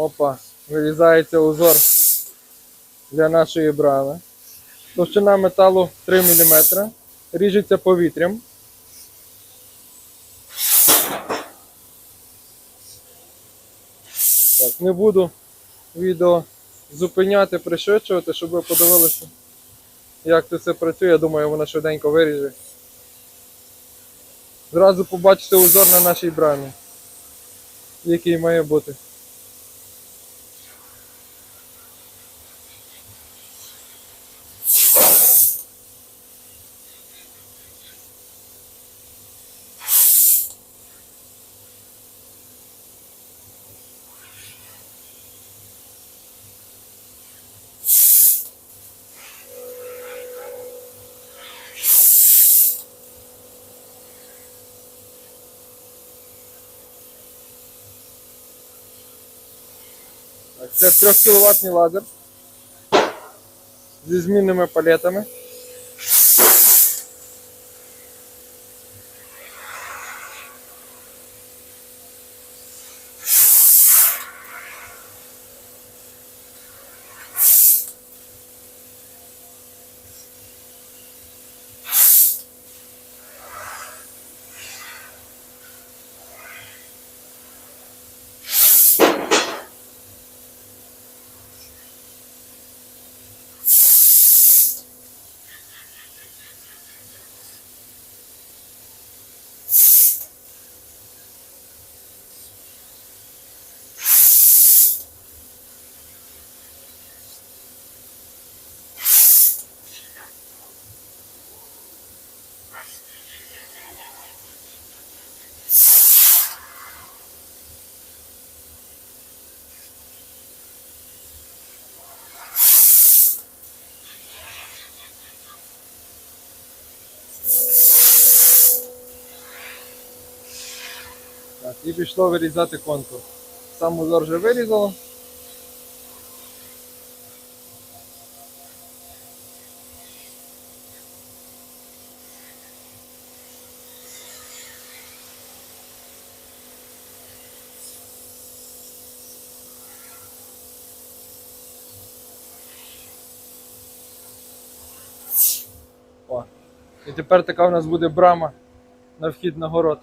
Опа, вирізається узор для нашої брами. Товщина металу 3 мм. Ріжеться повітрям. Так, не буду відео зупиняти, пришвидшувати, щоб ви подивилися, як це все працює. Я думаю, воно швиденько виріже. Зразу побачите узор на нашій брамі, який має бути. Це 3 кВт лазер зі змінними палетами. Так, і пішло вирізати контур. Сам узор вже вирізало. І тепер така у нас буде брама на вхід на город.